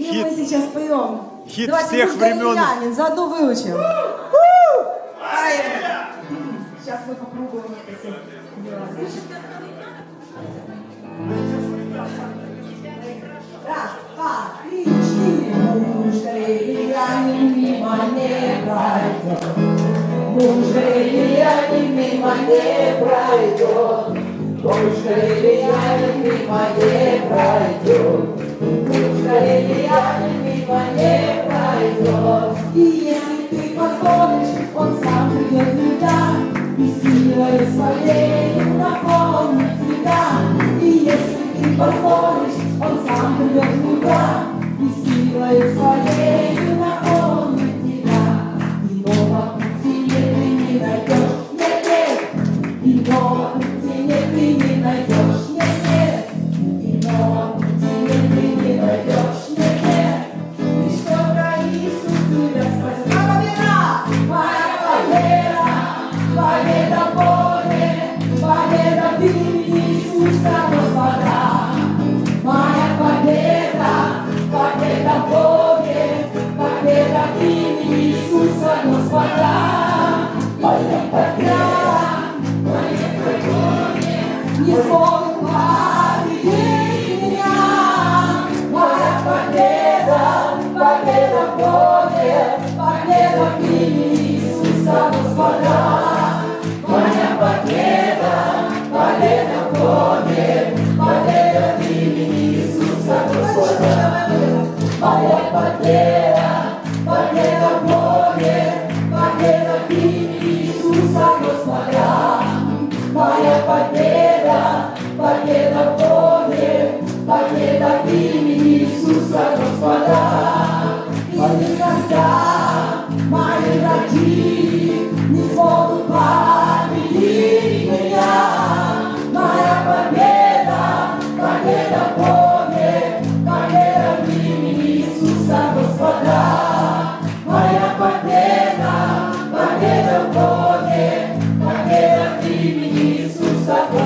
И Хит. мы сейчас поем. Хит Давайте всех «Муж времен». Галилянин», заодно выучим. Сейчас мы дело озвучить. Раз, два, три, четыре. Муж Галилянин мимо не пройдет. Муж Галилянин мимо не пройдет. Муж Галилянин мимо не пройдет. И если ты позволишь, он сам придет туда. И силой своей наполнит тебя. И если ты позволишь, он сам придет туда. И силой своей Победа в имени Иисуса Господа! Моя победа! Победа в Боге! Победа в имени Иисуса Господа! Моя победа! Победа в Боге! 사